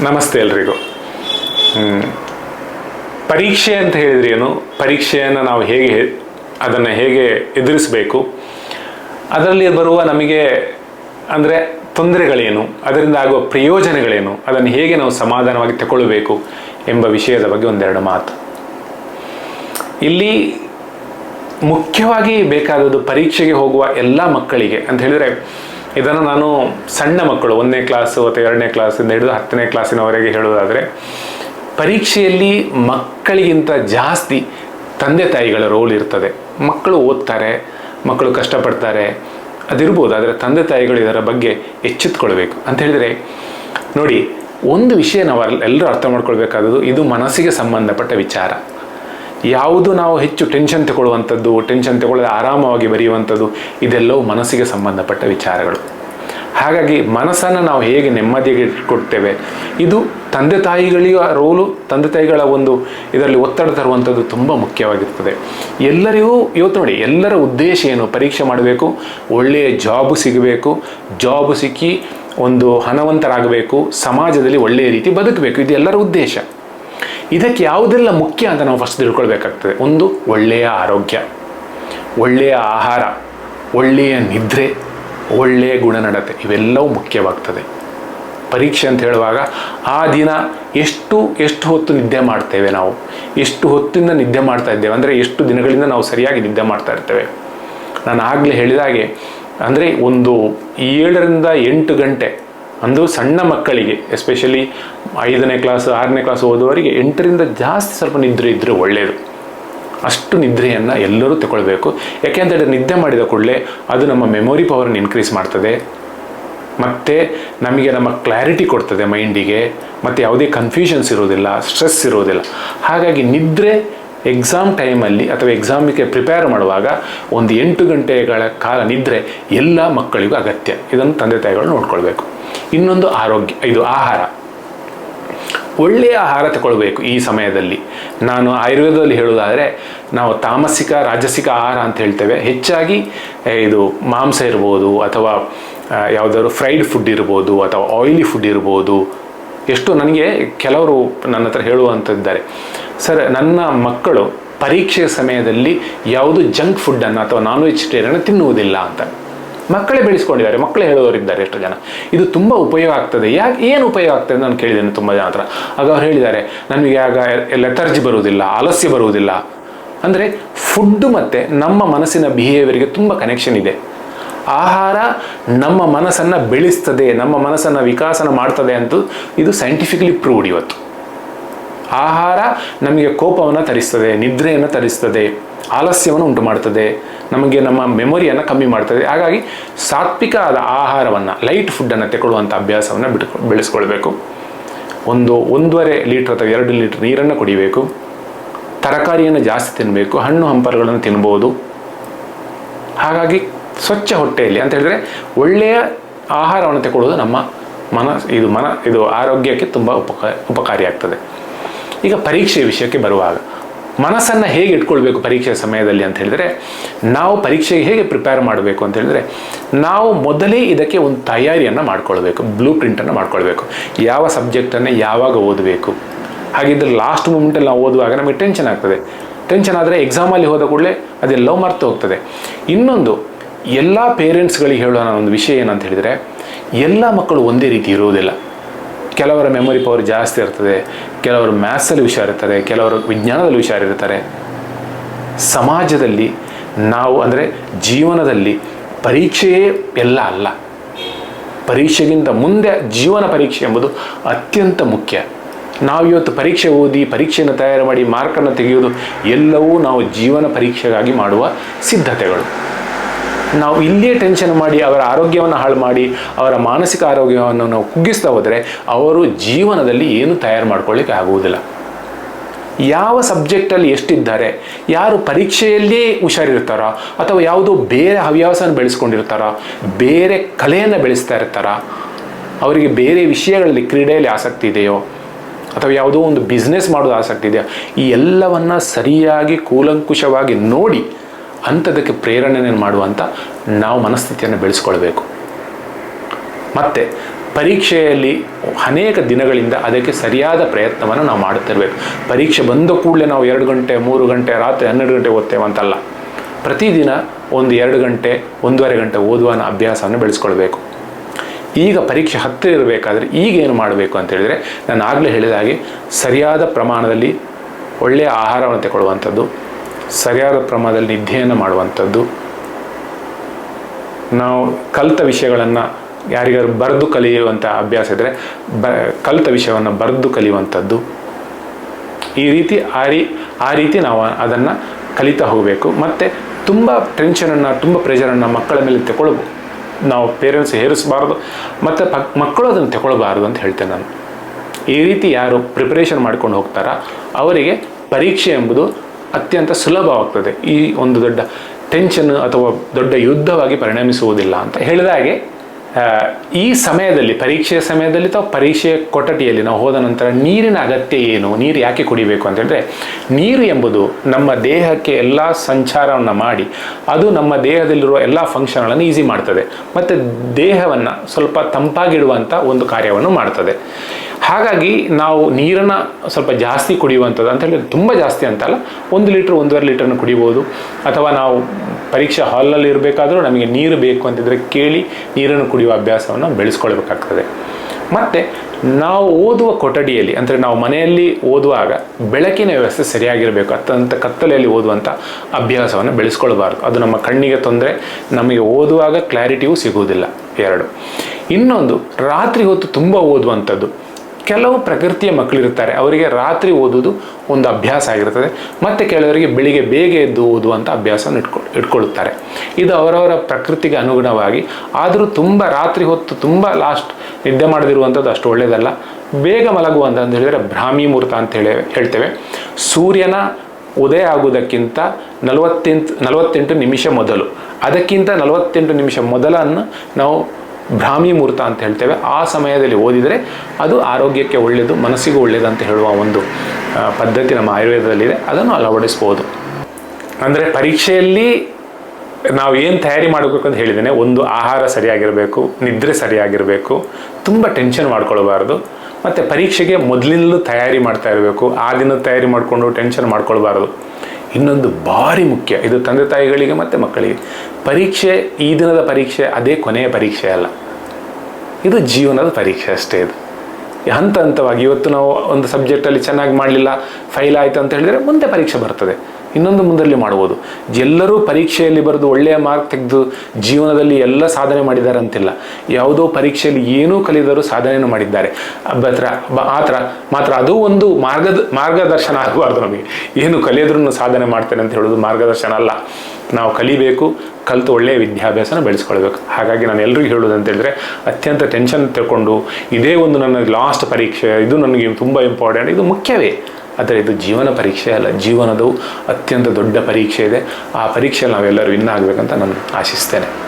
ನಮಸ್ತೆ ಎಲ್ರಿಗೂ. ಪರೀಕ್ಷೆ ಅಂತ ಹೇಳಿದ್ರೆ ಏನು? ಪರೀಕ್ಷೆಯನ್ನು ನಾವು ಹೇಗೆ ಅದನ್ನು ಹೇಗೆ ಎದುರಿಸಬೇಕು? ಅದರಲ್ಲಿ ಬರುವ ನಮಗೆ ಅಂದರೆ ತೊಂದರೆಗಳೇನು? ಅದರಿಂದ ಆಗುವ ಪ್ರಯೋಜನಗಳೇನು? ಅದನ್ನು ಹೇಗೆ ನಾವು ಸಮಾಧಾನವಾಗಿ ತಗೊಳ್ಬೇಕು ಎಂಬ ವಿಷಯದ ಬಗ್ಗೆ ಒಂದೆರಡು ಮಾತು. ಇಲ್ಲಿ ಮುಖ್ಯವಾಗಿ ಬೇಕಾದದ್ದು ಪರೀಕ್ಷೆಗೆ ಹೋಗುವ ಎಲ್ಲ ಮಕ್ಕಳಿಗೆ ಅಂತ ಹೇಳಿದರೆ ಇದನ್ನು ನಾನು ಸಣ್ಣ ಮಕ್ಕಳು, ಒಂದನೇ ಕ್ಲಾಸು ಅಥವಾ ಎರಡನೇ ಕ್ಲಾಸಿಂದ ಹಿಡಿದು ಹತ್ತನೇ ಕ್ಲಾಸಿನವರೆಗೆ ಹೇಳೋದಾದರೆ ಪರೀಕ್ಷೆಯಲ್ಲಿ ಮಕ್ಕಳಿಗಿಂತ ಜಾಸ್ತಿ ತಂದೆ ತಾಯಿಗಳ ರೋಲ್ ಇರ್ತದೆ. ಮಕ್ಕಳು ಓದ್ತಾರೆ, ಮಕ್ಕಳು ಕಷ್ಟಪಡ್ತಾರೆ, ಅದಿರ್ಬೋದು, ಆದರೆ ತಂದೆ ತಾಯಿಗಳು ಇದರ ಬಗ್ಗೆ ಎಚ್ಚೆತ್ಕೊಳ್ಬೇಕು. ಅಂತ ಹೇಳಿದರೆ, ನೋಡಿ, ಒಂದು ವಿಷಯ ನಾವು ಎಲ್ಲರೂ ಅರ್ಥ ಮಾಡ್ಕೊಳ್ಬೇಕಾದದ್ದು ಇದು ಮನಸ್ಸಿಗೆ ಸಂಬಂಧಪಟ್ಟ ವಿಚಾರ. ಯಾವುದು ನಾವು ಹೆಚ್ಚು ಟೆನ್ಷನ್ ತಗೊಳ್ಳುವಂಥದ್ದು ಟೆನ್ಷನ್ ತಗೊಳ್ಳದೆ ಆರಾಮವಾಗಿ ಬರೆಯುವಂಥದ್ದು, ಇದೆಲ್ಲವೂ ಮನಸ್ಸಿಗೆ ಸಂಬಂಧಪಟ್ಟ ವಿಚಾರಗಳು. ಹಾಗಾಗಿ ಮನಸ್ಸನ್ನು ನಾವು ಹೇಗೆ ನೆಮ್ಮದಿಗೆ ಇಟ್ಕೊಡ್ತೇವೆ ಇದು ತಂದೆ ತಾಯಿಗಳಿಗ ರೋಲು ತಂದೆ ತಾಯಿಗಳ ಒಂದು ಇದರಲ್ಲಿ ಒತ್ತಡ ತರುವಂಥದ್ದು ತುಂಬ ಮುಖ್ಯವಾಗಿರ್ತದೆ. ಎಲ್ಲರಿಗೂ, ಇವತ್ತು ನೋಡಿ, ಎಲ್ಲರ ಉದ್ದೇಶ ಏನು? ಪರೀಕ್ಷೆ ಮಾಡಬೇಕು, ಒಳ್ಳೆಯ ಜಾಬು ಸಿಗಬೇಕು ಜಾಬು ಸಿಕ್ಕಿ ಒಂದು ಹಣವಂತರಾಗಬೇಕು, ಸಮಾಜದಲ್ಲಿ ಒಳ್ಳೆಯ ರೀತಿ ಬದುಕಬೇಕು, ಇದು ಎಲ್ಲರ ಉದ್ದೇಶ. ಇದಕ್ಕೆ ಯಾವುದೆಲ್ಲ ಮುಖ್ಯ ಅಂತ ನಾವು ಫಸ್ಟ್ ತಿಳ್ಕೊಳ್ಬೇಕಾಗ್ತದೆ. ಒಂದು, ಒಳ್ಳೆಯ ಆರೋಗ್ಯ, ಒಳ್ಳೆಯ ಆಹಾರ, ಒಳ್ಳೆಯ ನಿದ್ರೆ, ಒಳ್ಳೆಯ ಗುಣನಡತೆ, ಇವೆಲ್ಲವೂ ಮುಖ್ಯವಾಗ್ತದೆ. ಪರೀಕ್ಷೆ ಅಂತ ಹೇಳುವಾಗ ಆ ದಿನ ಎಷ್ಟು ಎಷ್ಟು ಹೊತ್ತು ನಿದ್ದೆ ಮಾಡ್ತೇವೆ ನಾವು? ಎಷ್ಟು ಹೊತ್ತಿಂದ ನಿದ್ದೆ ಮಾಡ್ತಾ ಇದ್ದೇವೆ? ಅಂದರೆ ಎಷ್ಟು ದಿನಗಳಿಂದ ನಾವು ಸರಿಯಾಗಿ ನಿದ್ದೆ ಮಾಡ್ತಾ ಇರ್ತೇವೆ? ನಾನು ಆಗಲೇ ಹೇಳಿದ ಹಾಗೆ, ಅಂದರೆ ಒಂದು ಏಳರಿಂದ ಎಂಟು ಗಂಟೆ ಅಂದು ಸಣ್ಣ ಮಕ್ಕಳಿಗೆ ಎಸ್ಪೆಷಲಿ ಐದನೇ ಕ್ಲಾಸ್ ಆರನೇ ಕ್ಲಾಸ್ ಓದುವವರಿಗೆ ಎಂಟರಿಂದ ಜಾಸ್ತಿ ಸ್ವಲ್ಪ ನಿದ್ರೆ ಇದ್ದರೆ ಒಳ್ಳೆಯದು ಅಷ್ಟು ನಿದ್ರೆಯನ್ನು ಎಲ್ಲರೂ ತಗೊಳ್ಬೇಕು. ಯಾಕೆಂದರೆ ನಿದ್ದೆ ಮಾಡಿದ ಕೂಡಲೇ ಅದು ನಮ್ಮ ಮೆಮೊರಿ ಪವರನ್ನು ಇನ್ಕ್ರೀಸ್ ಮಾಡ್ತದೆ. ಮತ್ತು ನಮಗೆ ನಮ್ಮ ಕ್ಲಾರಿಟಿ ಕೊಡ್ತದೆ ಮೈಂಡಿಗೆ ಮತ್ತು ಯಾವುದೇ ಕನ್ಫ್ಯೂಷನ್ಸ್ ಇರೋದಿಲ್ಲ ಸ್ಟ್ರೆಸ್ ಇರೋದಿಲ್ಲ ಹಾಗಾಗಿ ನಿದ್ರೆ ಎಕ್ಸಾಮ್ ಟೈಮಲ್ಲಿ ಅಥವಾ ಎಕ್ಸಾಮಿಗೆ ಪ್ರಿಪೇರ್ ಮಾಡುವಾಗ ಒಂದು ಎಂಟು ಗಂಟೆಗಳ ಕಾಲ ನಿದ್ರೆ ಎಲ್ಲ ಮಕ್ಕಳಿಗೂ ಅಗತ್ಯ. ಇದನ್ನು ತಂದೆ ತಾಯಿಗಳು ನೋಡ್ಕೊಳ್ಬೇಕು. ಇನ್ನೊಂದು ಆರೋಗ್ಯ, ಇದು ಆಹಾರ. ಒಳ್ಳೆಯ ಆಹಾರ ತಗೊಳ್ಬೇಕು ಈ ಸಮಯದಲ್ಲಿ. ನಾನು ಆಯುರ್ವೇದದಲ್ಲಿ ಹೇಳುವುದಾದರೆ, ನಾವು ತಾಮಸಿಕ, ರಾಜಸಿಕ ಆಹಾರ ಅಂತ ಹೇಳ್ತೇವೆ. ಹೆಚ್ಚಾಗಿ ಇದು ಮಾಂಸ ಇರ್ಬೋದು, ಅಥವಾ ಯಾವುದಾದ್ರು ಫ್ರೈಡ್ ಫುಡ್ ಇರ್ಬೋದು, ಅಥವಾ ಆಯಿಲಿ ಫುಡ್ ಇರ್ಬೋದು. ಎಷ್ಟು ನನಗೆ ಕೆಲವರು ನನ್ನ ಹತ್ರ ಹೇಳುವಂಥದ್ದಾರೆ ಸರ್, ನನ್ನ ಮಕ್ಕಳು ಪರೀಕ್ಷೆಯ ಸಮಯದಲ್ಲಿ ಯಾವುದು ಜಂಕ್ ಫುಡ್ಡನ್ನು ಅಥವಾ ನಾನ್ ವೆಜಿಟೇರಿಯನ್ ತಿನ್ನುವುದಿಲ್ಲ ಅಂತ. ಮಕ್ಕಳೇ ಬೆಳೆಸ್ಕೊಂಡಿದ್ದಾರೆ, ಮಕ್ಕಳೇ ಹೇಳೋರಿದ್ದಾರೆ ಎಷ್ಟು ಜನ. ಇದು ತುಂಬ ಉಪಯೋಗ ಆಗ್ತದೆ. ಯಾಕೆ, ಏನು ಉಪಯೋಗ ಆಗ್ತದೆ ಅಂತ ನಾನು ಕೇಳಿದ್ದೇನೆ ತುಂಬ ಜನ ಹತ್ರ. ಆಗ ಅವ್ರು ಹೇಳಿದ್ದಾರೆ, ನನಗೆ ಆಗ ಲೆಥರ್ಜಿ ಬರುವುದಿಲ್ಲ ಆಲಸ್ಯ ಬರುವುದಿಲ್ಲ. ಅಂದರೆ ಫುಡ್ ಮತ್ತು ನಮ್ಮ ಮನಸ್ಸಿನ ಬಿಹೇವಿಯರ್ಗೆ ತುಂಬ ಕನೆಕ್ಷನ್ ಇದೆ. ಆಹಾರ ನಮ್ಮ ಮನಸ್ಸನ್ನು ಬೆಳೆಸ್ತದೆ, ನಮ್ಮ ಮನಸ್ಸನ್ನು ವಿಕಾಸನ ಮಾಡ್ತದೆ ಅಂತ ಇದು ಸೈಂಟಿಫಿಕಲಿ ಪ್ರೂವ್ಡ್ ಇವತ್ತು. ಆಹಾರ ನಮಗೆ ಕೋಪವನ್ನು ತರಿಸ್ತದೆ, ನಿದ್ರೆಯನ್ನು ತರಿಸ್ತದೆ, ಆಲಸ್ಯವನ್ನು ಉಂಟು ಮಾಡ್ತದೆ ನಮಗೆ ನಮ್ಮ ಮೆಮೊರಿಯನ್ನು ಕಮ್ಮಿ ಮಾಡ್ತದೆ. ಹಾಗಾಗಿ ಸಾತ್ವಿಕ ಆದ ಆಹಾರವನ್ನು, ಲೈಟ್ ಫುಡ್ಡನ್ನು ತಗೊಳ್ಳುವಂಥ ಅಭ್ಯಾಸವನ್ನು ಬಿಟ್ಟು ಬೆಳೆಸ್ಕೊಳ್ಬೇಕು. ಒಂದು, ಒಂದೂವರೆ ಲೀಟ್ರ್ ಅಥವಾ ಎರಡು ಲೀಟ್ರ್ ನೀರನ್ನು ಕುಡಿಬೇಕು. ತರಕಾರಿಯನ್ನು ಜಾಸ್ತಿ ತಿನ್ನಬೇಕು ಹಣ್ಣು ಹಂಪಲುಗಳನ್ನು ತಿನ್ಬೋದು. ಹಾಗಾಗಿ ಸ್ವಚ್ಛ ಹೊಟ್ಟೆಯಲ್ಲಿ ಅಂತ ಹೇಳಿದ್ರೆ ಒಳ್ಳೆಯ ಆಹಾರವನ್ನು ತಗೊಳ್ಳೋದು ನಮ್ಮ ಮನ, ಇದು ಮನ, ಇದು ಆರೋಗ್ಯಕ್ಕೆ ತುಂಬ ಉಪಕ ಉಪಕಾರಿಯಾಗ್ತದೆ ಈಗ ಪರೀಕ್ಷೆ ವಿಷಯಕ್ಕೆ ಬರುವಾಗ ಮನಸ್ಸನ್ನು ಹೇಗೆ ಇಟ್ಕೊಳ್ಬೇಕು ಪರೀಕ್ಷೆಯ ಸಮಯದಲ್ಲಿ ಅಂತ ಹೇಳಿದರೆ, ನಾವು ಪರೀಕ್ಷೆಗೆ ಹೇಗೆ ಪ್ರಿಪೇರ್ ಮಾಡಬೇಕು ಅಂತ ಹೇಳಿದ್ರೆ, ನಾವು ಮೊದಲೇ ಇದಕ್ಕೆ ಒಂದು ತಯಾರಿಯನ್ನು ಮಾಡ್ಕೊಳ್ಬೇಕು ಬ್ಲೂ ಪ್ರಿಂಟನ್ನು ಮಾಡ್ಕೊಳ್ಬೇಕು. ಯಾವ ಸಬ್ಜೆಕ್ಟನ್ನು ಯಾವಾಗ ಓದಬೇಕು? ಹಾಗಿದ್ರೆ ಲಾಸ್ಟ್ ಮೂಮೆಂಟಲ್ಲಿ ನಾವು ಓದುವಾಗ ನಮಗೆ ಟೆನ್ಷನ್ ಆಗ್ತದೆ. ಟೆನ್ಷನ್ ಆದರೆ ಎಕ್ಸಾಮಲ್ಲಿ ಹೋದ ಕೂಡಲೇ ಅದೆಲ್ಲವೂ ಮರ್ತು ಹೋಗ್ತದೆ. ಇನ್ನೊಂದು, ಎಲ್ಲ ಪೇರೆಂಟ್ಸ್ಗಳಿಗೆ ಹೇಳೋಣ ಒಂದು ವಿಷಯ ಏನಂತ ಹೇಳಿದರೆ, ಎಲ್ಲ ಮಕ್ಕಳು ಒಂದೇ ರೀತಿ ಇರುವುದಿಲ್ಲ. ಕೆಲವರ ಮೆಮೊರಿ ಪವರ್ ಜಾಸ್ತಿ ಇರ್ತದೆ, ಕೆಲವರು ಮ್ಯಾಥ್ಸಲ್ಲಿ ಹುಷಾರಿರ್ತಾರೆ ಕೆಲವರು ವಿಜ್ಞಾನದಲ್ಲಿ ಹುಷಾರಿರ್ತಾರೆ ಸಮಾಜದಲ್ಲಿ ನಾವು ಅಂದರೆ ಜೀವನದಲ್ಲಿ ಪರೀಕ್ಷೆಯೇ ಎಲ್ಲ ಅಲ್ಲ. ಪರೀಕ್ಷೆಗಿಂತ ಮುಂದೆ ಜೀವನ ಪರೀಕ್ಷೆ ಎಂಬುದು ಅತ್ಯಂತ ಮುಖ್ಯ. ನಾವು ಇವತ್ತು ಪರೀಕ್ಷೆ ಓದಿ, ಪರೀಕ್ಷೆಯನ್ನು ತಯಾರು ಮಾಡಿ ಮಾರ್ಕನ್ನು ತೆಗೆಯುವುದು ಎಲ್ಲವೂ ನಾವು ಜೀವನ ಪರೀಕ್ಷೆಗಾಗಿ ಮಾಡುವ ಸಿದ್ಧತೆಗಳು. ನಾವು ಇಲ್ಲಿಯೇ ಟೆನ್ಷನ್ ಮಾಡಿ, ಅವರ ಆರೋಗ್ಯವನ್ನು ಹಾಳು ಮಾಡಿ, ಅವರ ಮಾನಸಿಕ ಆರೋಗ್ಯವನ್ನು ನಾವು ಕುಗ್ಗಿಸ್ತಾ ಹೋದರೆ ಅವರು ಜೀವನದಲ್ಲಿ ಏನು ತಯಾರು ಮಾಡ್ಕೊಳ್ಳಿಕ್ಕೆ ಆಗುವುದಿಲ್ಲ. ಯಾವ ಸಬ್ಜೆಕ್ಟಲ್ಲಿ ಎಷ್ಟಿದ್ದಾರೆ, ಯಾರು ಪರೀಕ್ಷೆಯಲ್ಲೇ ಹುಷಾರಿರ್ತಾರೋ, ಅಥವಾ ಯಾವುದೋ ಬೇರೆ ಹವ್ಯಾಸನ ಬೆಳೆಸ್ಕೊಂಡಿರ್ತಾರೋ, ಬೇರೆ ಕಲೆಯನ್ನು ಬೆಳೆಸ್ತಾ ಇರ್ತಾರಾ, ಅವರಿಗೆ ಬೇರೆ ವಿಷಯಗಳಲ್ಲಿ ಕ್ರೀಡೆಯಲ್ಲಿ ಆಸಕ್ತಿ ಇದೆಯೋ, ಅಥವಾ ಯಾವುದೋ ಒಂದು ಬಿಸ್ನೆಸ್ ಮಾಡೋದು ಆಸಕ್ತಿ ಇದೆಯೋ, ಈ ಎಲ್ಲವನ್ನು ಸರಿಯಾಗಿ ಕೂಲಂಕುಷವಾಗಿ ನೋಡಿ ಅಂಥದಕ್ಕೆ ಪ್ರೇರಣೆಯನ್ನು ಮಾಡುವಂಥ ನಾವು ಮನಸ್ಥಿತಿಯನ್ನು ಬೆಳೆಸ್ಕೊಳ್ಬೇಕು. ಮತ್ತು ಪರೀಕ್ಷೆಯಲ್ಲಿ ಅನೇಕ ದಿನಗಳಿಂದ ಅದಕ್ಕೆ ಸರಿಯಾದ ಪ್ರಯತ್ನವನ್ನು ನಾವು ಮಾಡುತ್ತಿರಬೇಕು. ಪರೀಕ್ಷೆ ಬಂದ ಕೂಡಲೇ ನಾವು ಎರಡು ಗಂಟೆ, ಮೂರು ಗಂಟೆ, ರಾತ್ರಿ ಹನ್ನೆರಡು ಗಂಟೆ ಓದ್ತೇವೆ ಅಂತಲ್ಲ. ಪ್ರತಿದಿನ ಒಂದು ಎರಡು ಗಂಟೆ, ಒಂದೂವರೆ ಗಂಟೆ ಓದುವ ಅಭ್ಯಾಸವನ್ನು ಬೆಳೆಸ್ಕೊಳ್ಬೇಕು. ಈಗ ಪರೀಕ್ಷೆ ಹತ್ತಿರ ಇರಬೇಕಾದ್ರೆ ಈಗ ಏನು ಮಾಡಬೇಕು ಅಂತ ಹೇಳಿದರೆ ನಾನು ಆಗಲೇ ಹೇಳಿದ ಹಾಗೆ ಸರಿಯಾದ ಪ್ರಮಾಣದಲ್ಲಿ ಒಳ್ಳೆಯ ಆಹಾರವನ್ನು ತಗೊಳ್ಳುವಂಥದ್ದು ಸರಿಯಾದ ಪ್ರಮಾಣದಲ್ಲಿ ನಿದ್ದೆಯನ್ನು ಮಾಡುವಂಥದ್ದು. ನಾವು ಕಲಿತ ವಿಷಯಗಳನ್ನು ಯಾರಿಗಾದ್ರು ಬರೆದು ಕಲಿಯುವಂಥ ಅಭ್ಯಾಸ ಇದ್ದರೆ ಬ, ಕಲಿತ ವಿಷಯವನ್ನು ಬರೆದು ಕಲಿಯುವಂಥದ್ದು. ಈ ರೀತಿ ಆ ರೀ, ಆ ರೀತಿ ನಾವು ಅದನ್ನು ಕಲಿತಾ ಹೋಗಬೇಕು. ಮತ್ತು ತುಂಬ ಟೆನ್ಷನನ್ನು ತುಂಬ ಪ್ರೆಷರನ್ನು ಮಕ್ಕಳ ಮೇಲೆ ತಗೊಳ್ಬೋದು ನಾವು ಪೇರೆಂಟ್ಸ್ ಹೇರಿಸಬಾರ್ದು. ಮತ್ತು ಪಕ್ ಮಕ್ಕಳು ಅದನ್ನು ತಗೊಳ್ಬಾರ್ದು ಅಂತ ಹೇಳ್ತೇನೆ ನಾನು. ಈ ರೀತಿ ಯಾರು ಪ್ರಿಪ್ರೇಷನ್ ಮಾಡ್ಕೊಂಡು ಹೋಗ್ತಾರ, ಅವರಿಗೆ ಪರೀಕ್ಷೆ ಎಂಬುದು ಅತ್ಯಂತ ಸುಲಭವಾಗ್ತದೆ ಈ ಒಂದು ದೊಡ್ಡ ಟೆನ್ಷನ್ ಅಥವಾ ದೊಡ್ಡ ಯುದ್ಧವಾಗಿ ಪರಿಣಮಿಸುವುದಿಲ್ಲ ಅಂತ ಹೇಳಿದ ಹಾಗೆ ಈ ಸಮಯದಲ್ಲಿ, ಪರೀಕ್ಷೆಯ ಸಮಯದಲ್ಲಿ ಅಥವಾ ಪರೀಕ್ಷೆಯ ಕೊಠಡಿಯಲ್ಲಿ ನಾವು ಹೋದ ನಂತರ ನೀರಿನ ಅಗತ್ಯ ಏನು, ನೀರು ಯಾಕೆ ಕುಡಿಬೇಕು ಅಂತ ನೀರು ಎಂಬುದು ನಮ್ಮ ದೇಹಕ್ಕೆ ಎಲ್ಲ ಸಂಚಾರವನ್ನು ಮಾಡಿ, ಅದು ನಮ್ಮ ದೇಹದಲ್ಲಿರುವ ಎಲ್ಲ ಫಂಕ್ಷನ್ಗಳನ್ನು ಈಸಿ ಮಾಡ್ತದೆ. ಮತ್ತು ದೇಹವನ್ನು ಸ್ವಲ್ಪ ತಂಪಾಗಿಡುವಂಥ ಒಂದು ಕಾರ್ಯವನ್ನು ಮಾಡ್ತದೆ. ಹಾಗಾಗಿ ನಾವು ನೀರನ್ನು ಸ್ವಲ್ಪ ಜಾಸ್ತಿ ಕುಡಿಯುವಂಥದ್ದು ಅಂತ ಹೇಳಿದ್ರೆ ತುಂಬ ಜಾಸ್ತಿ ಅಂತಲ್ಲ, ಒಂದು ಲೀಟ್ರ್ ಒಂದೂವರೆ ಲೀಟ್ರನ್ನು ಕುಡಿಬೋದು. ಅಥವಾ ನಾವು ಪರೀಕ್ಷಾ ಹಾಲ್ನಲ್ಲಿ ಇರಬೇಕಾದ್ರೂ ನಮಗೆ ನೀರು ಬೇಕು ಅಂತಿದ್ರೆ ಕೇಳಿ ನೀರನ್ನು ಕುಡಿಯುವ ಅಭ್ಯಾಸವನ್ನು ಬೆಳೆಸ್ಕೊಳ್ಬೇಕಾಗ್ತದೆ. ಮತ್ತು ನಾವು ಓದುವ ಕೊಠಡಿಯಲ್ಲಿ, ಅಂದರೆ ನಾವು ಮನೆಯಲ್ಲಿ ಓದುವಾಗ ಬೆಳಕಿನ ವ್ಯವಸ್ಥೆ ಸರಿಯಾಗಿರಬೇಕು, ಅತ್ಯಂತ ಕತ್ತಲೆಯಲ್ಲಿ ಓದುವಂಥ ಅಭ್ಯಾಸವನ್ನು ಬೆಳೆಸ್ಕೊಳ್ಬಾರ್ದು. ಅದು ನಮ್ಮ ಕಣ್ಣಿಗೆ ತೊಂದರೆ, ನಮಗೆ ಓದುವಾಗ ಕ್ಲಾರಿಟಿಯೂ ಸಿಗುವುದಿಲ್ಲ. ಎರಡು. ಇನ್ನೊಂದು, ರಾತ್ರಿ ಹೊತ್ತು ತುಂಬ ಓದುವಂಥದ್ದು. ಕೆಲವು ಪ್ರಕೃತಿಯ ಮಕ್ಕಳಿರ್ತಾರೆ ಅವರಿಗೆ ರಾತ್ರಿ ಓದುವುದು ಒಂದು ಅಭ್ಯಾಸ ಆಗಿರ್ತದೆ ಮತ್ತು ಕೆಲವರಿಗೆ ಬೆಳಿಗ್ಗೆ ಬೇಗ ಎದ್ದು ಓದುವಂಥ ಅಭ್ಯಾಸವನ್ನು ಇಟ್ಕೊ, ಇಟ್ಕೊಳ್ಳುತ್ತಾರೆ. ಇದು ಅವರವರ ಪ್ರಕೃತಿಗೆ ಅನುಗುಣವಾಗಿ, ಆದರೂ ತುಂಬ ರಾತ್ರಿ ಹೊತ್ತು ತುಂಬ ಲಾಸ್ಟ್ ನಿದ್ದೆ ಮಾಡದಿರುವಂಥದ್ದು ಅಷ್ಟು ಒಳ್ಳೆಯದಲ್ಲ. ಬೇಗ ಮಲಗುವಂಥ ಅಂತ ಹೇಳಿದರೆ ಬ್ರಾಹ್ಮಿ ಮುಹೂರ್ತ ಅಂತ ಹೇಳಿ, ಹೇಳ್ತೇವೆ. ಸೂರ್ಯನ ಉದಯ ಆಗುವುದಕ್ಕಿಂತ ನಲವತ್ತೆಂಟು ನಲವತ್ತೆಂಟು ನಿಮಿಷ ಮೊದಲು. ಅದಕ್ಕಿಂತ ನಲವತ್ತೆಂಟು ನಿಮಿಷ ಮೊದಲನ್ನು ನಾವು ಬ್ರಾಹ್ಮಿ ಮುಹೂರ್ತ ಅಂತ ಹೇಳ್ತೇವೆ. ಆ ಸಮಯದಲ್ಲಿ ಓದಿದರೆ ಅದು ಆರೋಗ್ಯಕ್ಕೆ ಒಳ್ಳೆಯದು ಮನಸ್ಸಿಗೂ ಒಳ್ಳೆಯದು ಅಂತ ಹೇಳುವ ಒಂದು ಪದ್ಧತಿ ನಮ್ಮ ಆಯುರ್ವೇದದಲ್ಲಿದೆ. ಅದನ್ನು ಅಳವಡಿಸ್ಬೋದು. ಅಂದರೆ ಪರೀಕ್ಷೆಯಲ್ಲಿ ನಾವು ಏನು ತಯಾರಿ ಮಾಡಬೇಕು ಅಂತ ಹೇಳಿದ್ದೇನೆ. ಒಂದು ಆಹಾರ ಸರಿಯಾಗಿರಬೇಕು, ನಿದ್ರೆ ಸರಿಯಾಗಿರಬೇಕು, ತುಂಬ ಟೆನ್ಷನ್ ಮಾಡ್ಕೊಳ್ಬಾರ್ದು. ಮತ್ತು ಪರೀಕ್ಷೆಗೆ ಮೊದಲಿಂದಲೂ ತಯಾರಿ ಮಾಡ್ತಾ ಇರಬೇಕು. ಆ ದಿನ ತಯಾರಿ ಮಾಡಿಕೊಂಡು ಟೆನ್ಷನ್ ಮಾಡ್ಕೊಳ್ಬಾರ್ದು. ಇನ್ನೊಂದು ಭಾರಿ ಮುಖ್ಯ. ಇದು ತಂದೆ ತಾಯಿಗಳಿಗೆ ಮತ್ತು ಮಕ್ಕಳಿಗೆ. ಪರೀಕ್ಷೆ, ಈ ದಿನದ ಪರೀಕ್ಷೆ ಅದೇ ಕೊನೆಯ ಪರೀಕ್ಷೆ ಅಲ್ಲ. ಇದು ಜೀವನದ ಪರೀಕ್ಷೆ ಅಷ್ಟೇ ಇದು. ಹಂತ ಹಂತವಾಗಿ ಇವತ್ತು ನಾವು ಒಂದು ಸಬ್ಜೆಕ್ಟಲ್ಲಿ ಚೆನ್ನಾಗಿ ಮಾಡಲಿಲ್ಲ ಫೈಲ್ ಆಯಿತು ಅಂತ ಹೇಳಿದರೆ ಮುಂದೆ ಪರೀಕ್ಷೆ ಬರ್ತದೆ. ಇನ್ನೊಂದು ಮುಂದರಲ್ಲಿ ಮಾಡ್ಬೋದು. ಎಲ್ಲರೂ ಪರೀಕ್ಷೆಯಲ್ಲಿ ಬರೆದು ಒಳ್ಳೆಯ ಮಾರ್ಕ್ ತೆಗೆದು ಜೀವನದಲ್ಲಿ ಎಲ್ಲ ಸಾಧನೆ ಮಾಡಿದ್ದಾರೆ ಅಂತಿಲ್ಲ. ಯಾವುದೋ ಪರೀಕ್ಷೆಯಲ್ಲಿ ಏನೂ ಕಲಿದರೂ ಸಾಧನೆಯನ್ನು ಮಾಡಿದ್ದಾರೆ. ಮಾತ್ರ ಮಾತ್ರ ಮಾತ್ರ ಅದು ಒಂದು ಮಾರ್ಗದ, ಮಾರ್ಗದರ್ಶನ ಆಗಬಾರ್ದು ನಮಗೆ. ಏನು ಕಲಿಯೋದ್ರೂ ಸಾಧನೆ ಮಾಡ್ತೇನೆ ಅಂತ ಹೇಳೋದು ಮಾರ್ಗದರ್ಶನ ಅಲ್ಲ. ನಾವು ಕಲಿಬೇಕು, ಕಲಿತು ಒಳ್ಳೆಯ ವಿದ್ಯಾಭ್ಯಾಸನ ಬೆಳೆಸ್ಕೊಳ್ಬೇಕು. ಹಾಗಾಗಿ ನಾನು ಎಲ್ರಿಗೂ ಹೇಳೋದು ಅಂತ ಹೇಳಿದ್ರೆ, ಅತ್ಯಂತ ಟೆನ್ಷನ್ ತಗೊಂಡು ಇದೇ ಒಂದು ನನ್ನ ಲಾಸ್ಟ್ ಪರೀಕ್ಷೆ, ಇದು ನನಗೆ ತುಂಬ ಇಂಪಾರ್ಟೆಂಟ್ ಇದು ಮುಖ್ಯವೇ. ಆದರೆ ಇದು ಜೀವನ ಪರೀಕ್ಷೆ ಅಲ್ಲ. ಜೀವನದ ಅತ್ಯಂತ ದೊಡ್ಡ ಪರೀಕ್ಷೆ ಇದೆ. ಆ ಪರೀಕ್ಷೆಯಲ್ಲಿ ನಾವೆಲ್ಲರೂ ವಿನ್ ಆಗಬೇಕಂತ ನಾನು ಆಶಿಸ್ತೇನೆ.